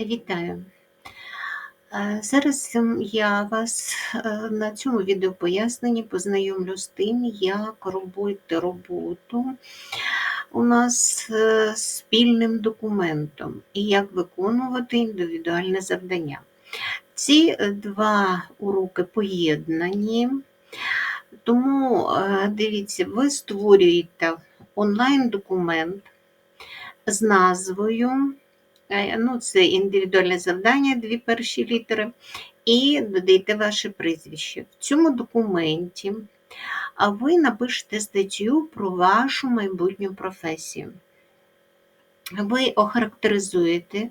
Вітаю! Е, Зараз ем, я вас е, на цьому відеопоясненні познайомлю з тим, як робити роботу у нас е, спільним документом і як виконувати індивідуальне завдання. Ці два уроки поєднані, тому дивіться, ви створюєте онлайн-документ з назвою. Е, ну, Це індивідуальне завдання, дві перші літери, і додаєте ваше прізвище. В цьому документі ви напишете статтю про вашу майбутню професію. Ви охарактеризуєте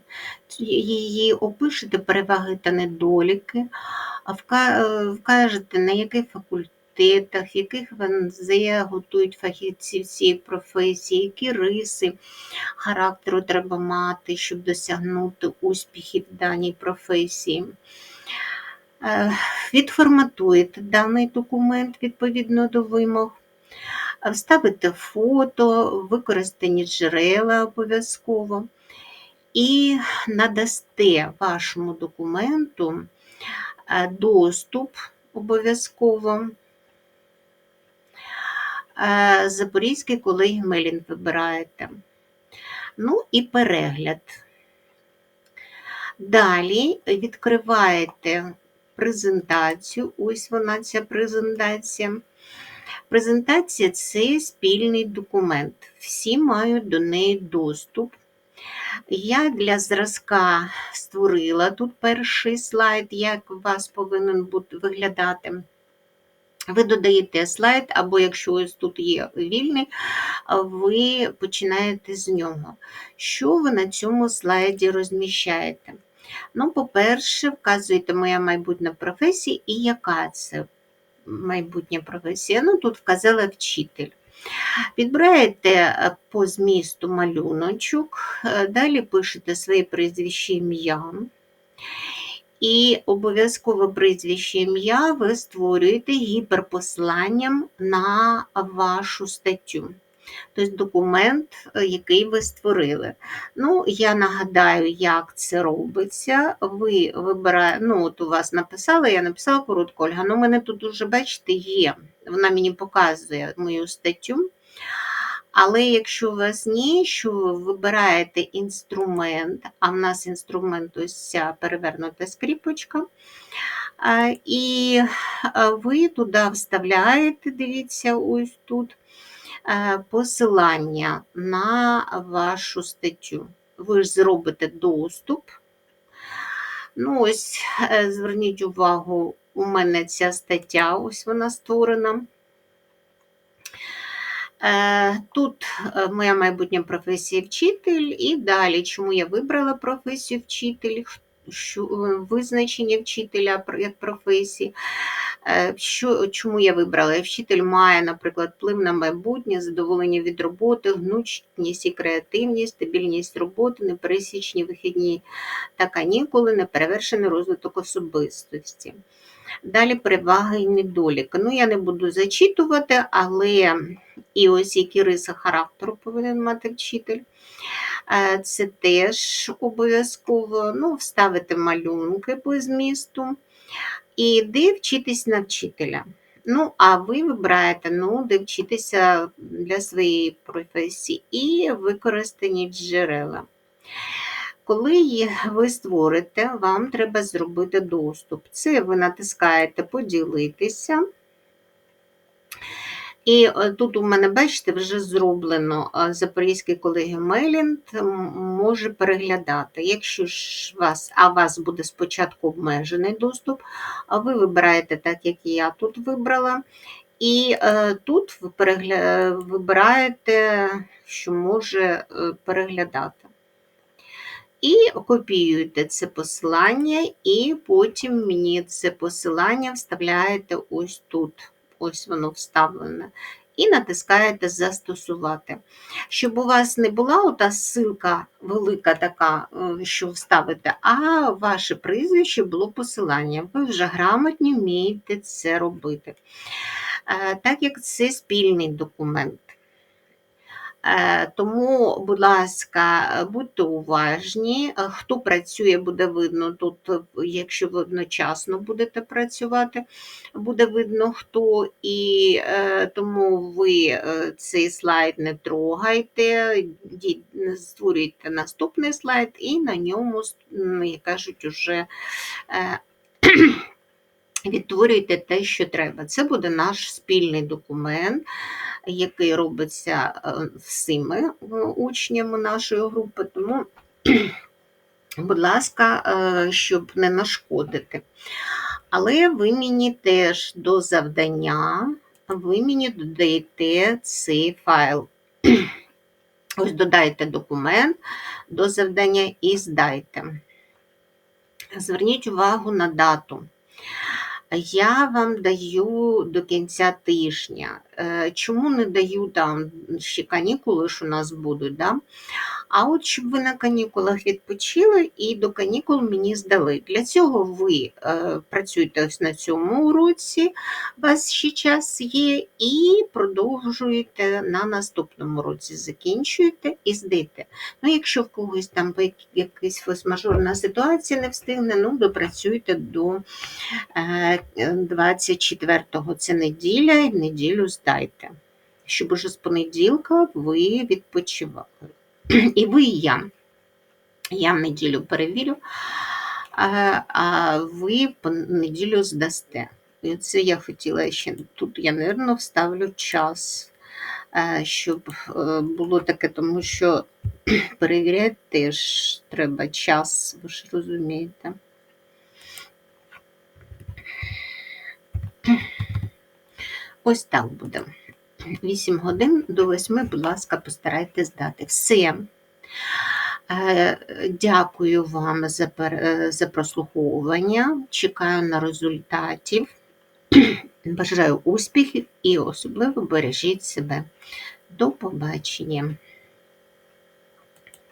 її, опишете переваги та недоліки, е, вкажете, на який факультет університетах, в яких ВНЗ готують фахівці цієї професії, які риси характеру треба мати, щоб досягнути успіхів в даній професії. Е, відформатуєте даний документ відповідно до вимог. Вставите фото, використані джерела обов'язково і надасте вашому документу е, доступ обов'язково Е, Запорізький колегій Мелін вибираєте. Ну і перегляд. Далі відкриваєте презентацію, ось вона ця презентація. Презентація це спільний документ. Всі мають до неї доступ. Я для зразка створила тут перший слайд, як у вас повинен бути виглядати. Ви додаєте слайд, або якщо ось тут є вільний, ви починаєте з нього. Що ви на цьому слайді розміщаєте? Ну, По-перше, вказуєте моя майбутня професія і яка це майбутня професія. Ну, Тут вказала вчитель. Підбираєте е, по змісту малюночок, е, далі пишете своє прізвище ім'я. І обов'язково прізвище ім'я ви створюєте гіперпосланням на вашу статтю. Тобто документ, е, який ви створили. Ну, Я нагадаю, як це робиться. Ви вибираєте, ну, от у вас написала, я написала коротко Ольга. Ну, мене тут уже, бачите, є. Вона мені показує мою статтю. Але якщо у вас ні, що ви вибираєте інструмент, а в нас інструмент ось ця перевернута скріпочка, і ви туди вставляєте, дивіться, ось тут посилання на вашу статтю. Ви ж зробите доступ. Ну, ось, е, зверніть увагу, у мене ця стаття, ось вона створена. Е, тут е, моя майбутня професія вчитель, і далі, чому я вибрала професію вчитель, е, визначення вчителя як професії. Що, Чому я вибрала? Вчитель має, наприклад, вплив на майбутнє, задоволення від роботи, гнучність і креативність, стабільність роботи, непересічні вихідні та канікули, неперевершений розвиток особистості. Далі переваги і недоліки. Ну, я не буду зачитувати, але і ось які риси характеру повинен мати вчитель. Е, це теж обов'язково ну, вставити малюнки по змісту. І де вчитись на вчителя. Ну, а ви вибираєте, ну, де вчитися для своєї професії і використані джерела. Коли ви створите, вам треба зробити доступ. Це ви натискаєте Поділитися. І е, тут у мене, бачите, вже зроблено Запорізький колегіум Мейлінд може переглядати. Якщо ж вас, а вас буде спочатку обмежений доступ, а ви вибираєте так, як я тут вибрала. І е, тут ви перегля... вибираєте, що може е, переглядати. І копіюєте це посилання, і потім мені це посилання вставляєте ось тут. Ось воно вставлене. І натискаєте Застосувати. Щоб у вас не була ота ссылка велика така, е, що вставите, а ваше прізвище було посилання. Ви вже грамотні вмієте це робити. Е, так як це спільний документ. Е, Тому, будь ласка, будьте уважні. Е, Хто працює, буде видно тут, е, якщо ви одночасно будете працювати, буде видно хто. І тому ви цей слайд не трогайте, створюйте наступний слайд і на ньому, як кажуть, уже. Відтворюйте те, що треба. Це буде наш спільний документ, який робиться е, всіми е, учнями нашої групи. Тому, будь ласка, е, щоб не нашкодити. Але ви мені теж до завдання, ви мені додаєте цей файл. Ось додайте документ до завдання і здайте. Зверніть увагу на дату. Я вам даю до кінця тижня. Е, Чому не даю там ще канікули, що у нас будуть? Да? А от щоб ви на канікулах відпочили і до канікул мені здали. Для цього ви е, працюєте ось на цьому уроці, у вас ще час є, і продовжуєте на наступному році, закінчуєте і здайте. Ну, якщо в когось там якась форс-мажорна ситуація не встигне, ну, допрацюйте до е, 24-го. Це неділя, і неділю здайте. Щоб уже з понеділка ви відпочивали. І ви, і я. Я в неділю перевірю, а, ви в понеділю здасте. І це я хотіла ще. Тут я, мабуть, вставлю час, е, щоб е, було таке, тому що перевіряти теж треба час, ви ж розумієте. Ось так буде. 8 годин до 8, будь ласка, постарайтесь здати. Все. Е, Дякую вам за, е, за прослуховування. Чекаю на результатів. Бажаю успіхів і особливо бережіть себе. До побачення.